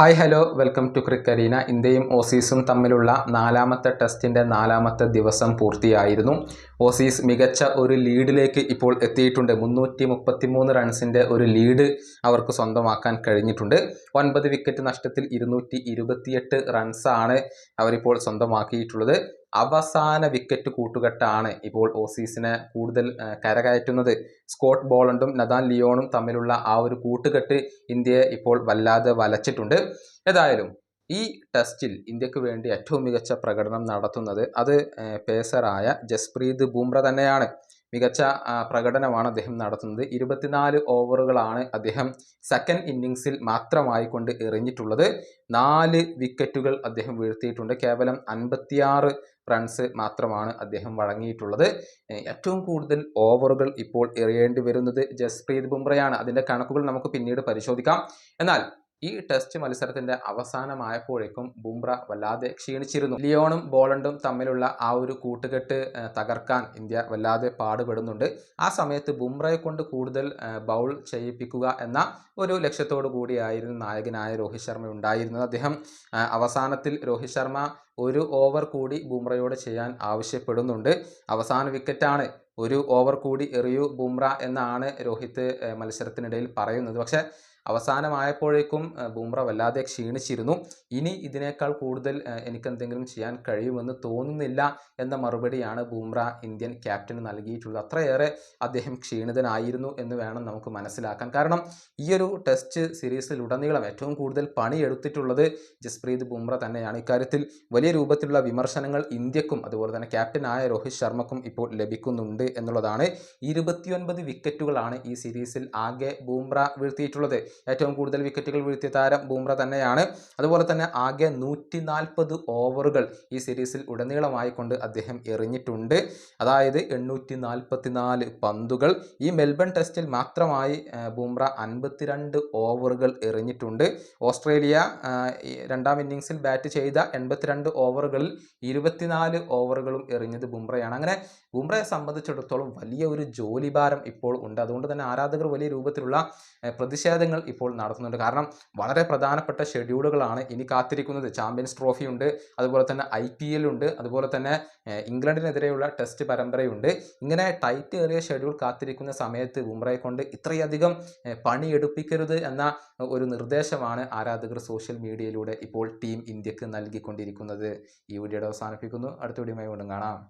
Hi hello. Welcome to ക്രിക്കരീന ഇന്ത്യയും ഓസീസും തമ്മിലുള്ള നാലാമത്തെ ടെസ്റ്റിന്റെ നാലാമത്തെ ദിവസം പൂർത്തിയായിരുന്നു. ഓസീസ് മികച്ച ഒരു ലീഡിലേക്ക് ഇപ്പോൾ എത്തിയിട്ടുണ്ട്. മുന്നൂറ്റി മുപ്പത്തിമൂന്ന് റൺസിന്റെ ഒരു ലീഡ് അവർക്ക് സ്വന്തമാക്കാൻ കഴിഞ്ഞിട്ടുണ്ട്. ഒൻപത് വിക്കറ്റ് നഷ്ടത്തിൽ ഇരുന്നൂറ്റി ഇരുപത്തിയെട്ട് റൺസാണ് അവരിപ്പോൾ സ്വന്തമാക്കിയിട്ടുള്ളത്. അവസാന വിക്കറ്റ് കൂട്ടുകെട്ടാണ് ഇപ്പോൾ ഓസീസിനെ കൂടുതൽ കരകയറ്റുന്നത്. സ്കോട്ട് ബോളണ്ടും നദാൻ ലിയോണും തമ്മിലുള്ള ആ ഒരു കൂട്ടുകെട്ട് ഇന്ത്യയെ ഇപ്പോൾ വല്ലാതെ വലച്ചിട്ടുണ്ട്. ഏതായാലും ഈ ടെസ്റ്റിൽ ഇന്ത്യയ്ക്ക് വേണ്ടി ഏറ്റവും മികച്ച പ്രകടനം നടത്തുന്നത് അത് പേസറായ ജസ്പ്രീത് ബുംറ തന്നെയാണ്. മികച്ച പ്രകടനമാണ് അദ്ദേഹം നടത്തുന്നത്. ഇരുപത്തിനാല് ഓവറുകളാണ് അദ്ദേഹം സെക്കൻഡ് ഇന്നിങ്സിൽ മാത്രമായി കൊണ്ട് എറിഞ്ഞിട്ടുള്ളത്. നാല് വിക്കറ്റുകൾ അദ്ദേഹം വീഴ്ത്തിയിട്ടുണ്ട്. കേവലം അൻപത്തിയാറ് റൺസ് മാത്രമാണ് അദ്ദേഹം വഴങ്ങിയിട്ടുള്ളത്. ഏറ്റവും കൂടുതൽ ഓവറുകൾ ഇപ്പോൾ എറിയേണ്ടി വരുന്നത് ജസ്പ്രീത് ബുംറയാണ്. അതിന്റെ കണക്കുകൾ നമുക്ക് പിന്നീട് പരിശോധിക്കാം. എന്നാൽ ഈ ടെസ്റ്റ് മത്സരത്തിന്റെ അവസാനമായപ്പോഴേക്കും ബുംറ വല്ലാതെ ക്ഷീണിച്ചിരുന്നു. ലിയോണും ബോളണ്ടും തമ്മിലുള്ള ആ ഒരു കൂട്ടുകെട്ട് തകർക്കാൻ ഇന്ത്യ വല്ലാതെ പാടുപെടുന്നുണ്ട്. ആ സമയത്ത് ബുംറയെ കൊണ്ട് കൂടുതൽ ബൗൾ ചെയ്യിപ്പിക്കുക എന്ന ഒരു ലക്ഷ്യത്തോടു കൂടിയായിരുന്നു നായകനായ രോഹിത് ശർമ്മ ഉണ്ടായിരുന്നത്. അദ്ദേഹം അവസാനത്തിൽ രോഹിത് ശർമ്മ ഒരു ഓവർ കൂടി ബുംറയോട് ചെയ്യാൻ ആവശ്യപ്പെടുന്നുണ്ട്. അവസാന വിക്കറ്റാണ് ഒരു ഓവർ കൂടി എറിയൂ ബുംറ എന്നാണ് രോഹിത് മത്സരത്തിനിടയിൽ പറയുന്നത്. പക്ഷേ അവസാനമായപ്പോഴേക്കും ബുംറ വല്ലാതെ ക്ഷീണിച്ചിരുന്നു. ഇനി ഇതിനേക്കാൾ കൂടുതൽ എനിക്കെന്തെങ്കിലും ചെയ്യാൻ കഴിയുമെന്ന് തോന്നുന്നില്ല എന്ന മറുപടിയാണ് ബുംറ ഇന്ത്യൻ ക്യാപ്റ്റന് നൽകിയിട്ടുള്ളത്. അത്രയേറെ അദ്ദേഹം ക്ഷീണിതനായിരുന്നു എന്ന് വേണം നമുക്ക് മനസ്സിലാക്കാൻ. കാരണം ഈ ഒരു ടെസ്റ്റ് സീരീസിലുടനീളം ഏറ്റവും കൂടുതൽ പണിയെടുത്തിട്ടുള്ളത് ജസ്പ്രീത് ബുംറ തന്നെയാണ്. ഇക്കാര്യത്തിൽ വലിയ രൂപത്തിലുള്ള വിമർശനങ്ങൾ ഇന്ത്യക്കും അതുപോലെ തന്നെ ക്യാപ്റ്റനായ രോഹിത് ശർമ്മക്കും ഇപ്പോൾ ലഭിക്കുന്നുണ്ട് എന്നുള്ളതാണ്. ഇരുപത്തിയൊൻപത് വിക്കറ്റുകളാണ് ഈ സീരീസിൽ ആകെ ബുംറ വീഴ്ത്തിയിട്ടുള്ളത്. ഏറ്റവും കൂടുതൽ വിക്കറ്റുകൾ വീഴ്ത്തിയ താരം ബൂംറ തന്നെയാണ്. അതുപോലെ തന്നെ ആകെ നൂറ്റി നാൽപ്പത് ഓവറുകൾ ഈ സീരീസിൽ ഉടനീളമായി കൊണ്ട് അദ്ദേഹം എറിഞ്ഞിട്ടുണ്ട്. അതായത് എണ്ണൂറ്റി നാൽപ്പത്തിനാല് പന്തുകൾ. ഈ മെൽബൺ ടെസ്റ്റിൽ മാത്രമായി ബുംറ അൻപത്തിരണ്ട് ഓവറുകൾ എറിഞ്ഞിട്ടുണ്ട്. ഓസ്ട്രേലിയ രണ്ടാം ഇന്നിങ്സിൽ ബാറ്റ് ചെയ്ത എൺപത്തിരണ്ട് ഓവറുകളിൽ ഇരുപത്തിനാല് ഓവറുകളും എറിഞ്ഞത് ബുംറയാണ് അങ്ങനെ ബുംറയെ സംബന്ധിച്ചിടത്തോളം വലിയ ഒരു ജോലിഭാരം ഇപ്പോൾ ഉണ്ട്. അതുകൊണ്ട് തന്നെ ആരാധകർ വലിയ രൂപത്തിലുള്ള ഏഹ്, ഇപ്പോൾ നടത്തുന്നുണ്ട്. കാരണം വളരെ പ്രധാനപ്പെട്ട ഷെഡ്യൂളുകളാണ് ഇനി കാത്തിരിക്കുന്നത്. ചാമ്പ്യൻസ് ട്രോഫി ഉണ്ട് അതുപോലെ തന്നെ ഐ പി എൽ ഉണ്ട് അതുപോലെ തന്നെ ഇംഗ്ലണ്ടിനെതിരെയുള്ള ടെസ്റ്റ് പരമ്പരയുണ്ട്. ഇങ്ങനെ ടൈറ്റ് ഏറിയ ഷെഡ്യൂൾ കാത്തിരിക്കുന്ന സമയത്ത് ബുംറയെ കൊണ്ട് ഇത്രയധികം പണിയെടുപ്പിക്കരുത് എന്ന ഒരു നിർദ്ദേശമാണ് ആരാധകർ സോഷ്യൽ മീഡിയയിലൂടെ ഇപ്പോൾ ടീം ഇന്ത്യയ്ക്ക് നൽകിക്കൊണ്ടിരിക്കുന്നത്. ഈ വീഡിയോയുടെ അവസാനിപ്പിക്കുന്നു. അടുത്ത വീഡിയോയുമായി വീണ്ടും കാണാം.